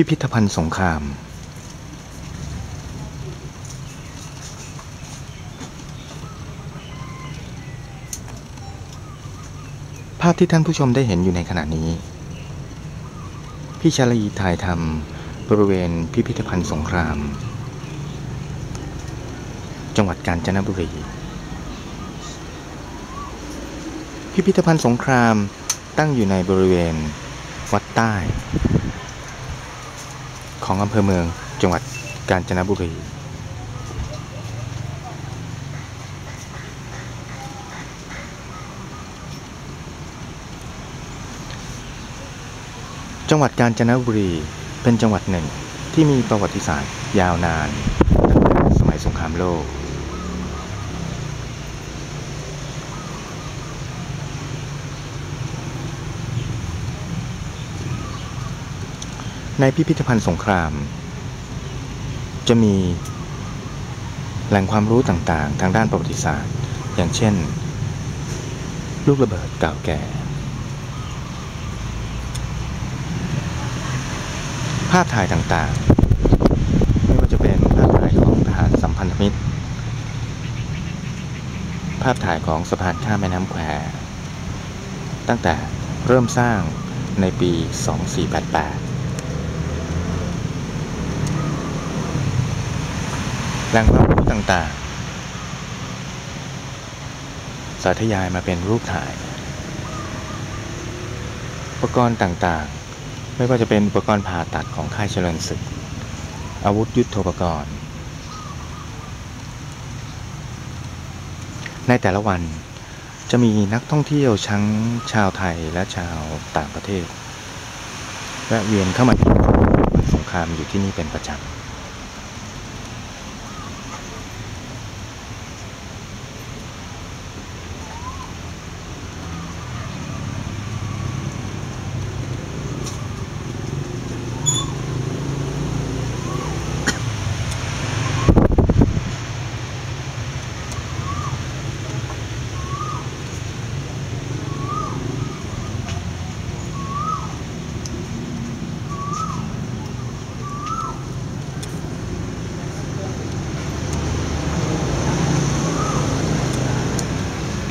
พิพิธภัณฑ์สงคราม ภาพที่ท่านผู้ชมได้เห็นอยู่ในขณะนี้ พี่ชาลีถ่ายทำบริเวณพิพิธภัณฑ์สงคราม จังหวัดกาญจนบุรี พิพิธภัณฑ์สงครามตั้งอยู่ในบริเวณวัดใต้ ของอำเภอเมืองจังหวัดกาญจนบุรีจังหวัดกาญจนบุรีเป็นจังหวัดหนึ่งที่มีประวัติศาสตร์ยาวนานตั้งแต่สมัยสงครามโลก ในพิพิธภัณฑ์สงคราม จะมี แหล่งความรู้ต่างๆ ทางด้านประวัติศาสตร์ อย่างเช่น ลูกระเบิดเก่าแก่ ภาพถ่ายต่างๆ ไม่ว่าจะเป็นภาพถ่ายของทหารสัมพันธมิตร ภาพถ่ายของสะพานข้ามแม่น้ำแควตั้งแต่เริ่มสร้างในปี 2488 แหล่งความรู้ต่างๆ สาธยายมาเป็นรูปถ่าย อุปกรณ์ต่างๆ ไม่ว่าจะเป็นอุปกรณ์ผ่าตัดของค่ายเฉลิมศึก อาวุธยุทโธปกรณ์ ในแต่ละวันจะมีนักท่องเที่ยวทั้งชาวไทยและชาวต่างประเทศแวะเวียนเข้ามาที่สงครามอยู่ที่นี่เป็นประจำ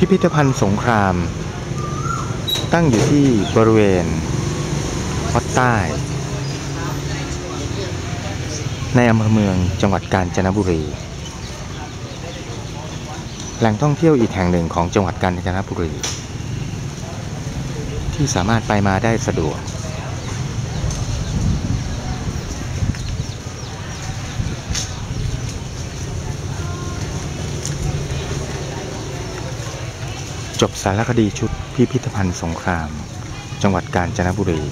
พิพิธภัณฑ์สงคราม ตั้งอยู่ที่บริเวณวัดใต้ ในอำเภอเมืองจังหวัดกาญจนบุรี แหล่งท่องเที่ยวอีกแห่งหนึ่งของจังหวัดกาญจนบุรี ที่สามารถไปมาได้สะดวก จบสารคดีชุดพิพิธภัณฑ์สงคราม จังหวัดกาญจนบุรี